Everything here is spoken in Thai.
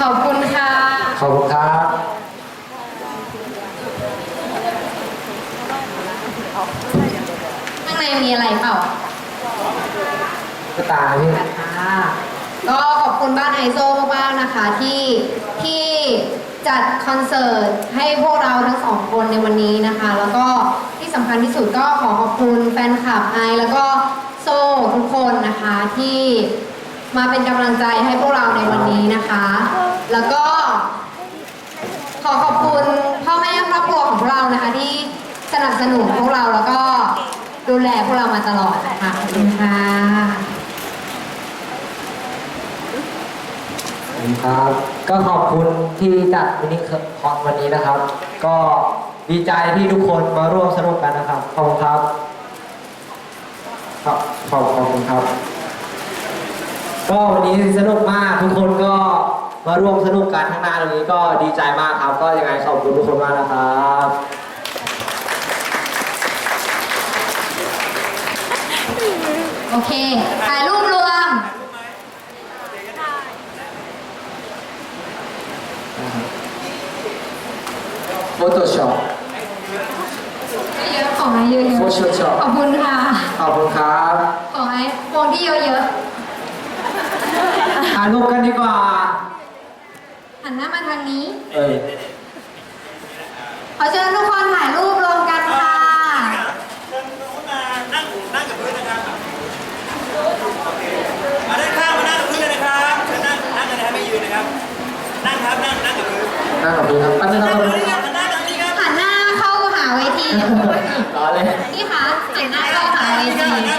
ขอบคุณค่ะ ขอบคุณครับข้างในมีอะไรเปล่าก็ตายพี่ค่ะก็ขอบคุณบ้านไอโซมากๆนะคะที่ที่จัดคอนเสิร์ตให้พวกเราทั้งสองคนในวันนี้นะคะ แล้วก็ที่สำคัญที่สุดก็ขอขอบคุณแฟนคลับไอแล้วก็โซ่ทุกคนนะคะที่มาเป็นกำลังใจให้พวกเราในวันนี้นะคะ แล้วก็ ขอขอบ คุณพ่อแม่ครอบครัวของพวกเรานะคะ ที่สนับสนุนพวกเราแล้วก็ดูแลพวกเรามาตลอดนะคะขอบคุณค่ะครับ ก็ขอบคุณที่จัดมินิคอนวันนี้นะครับ ก็ดีใจที่ทุกคนมาร่วมสนุกกันนะครับ ขอบคุณครับครับขอบขอบคุณครับ ก็วันนี้สนุกมากทุกคนก็ มาร่วมสนุกกันข้างหน้าตรงนี้ก็ดีใจมากครับ ก็ยังไงขอบคุณทุกคนมากนะครับโอเคถ่ายรูปรวมโฟโต้ช็อปเยอะๆของไอ้เยอะโฟโต้ช็อปๆขอบคุณค่ะ ขอบคุณครับของไอ้วงที่เยอะถ่ายรูปกันดีกว่าๆหั นหน้ามาทางนี้ เออขอเชิญทุกคนถ่ายรูปรวมกันค่ะ เชิญน้องมานั่งนั่งกับพื้นนะครับมาด้านข้างมานั่งกับพื้นเลยนะครับเชิญนั่งนั่งกันนะครับไม่ยืนนะครับ นั่งครับนั่งนั่งกับพื้นนั่งกับพี่ครับปั้นนั่งนั่กังบกับพี่พื้นคครัรับบนั่งกับนี้ครับหันหน้าเข้าหาเวที รอเลย นี่ค่ะหันหน้าเข้าหาเวทีนั่งกับนี้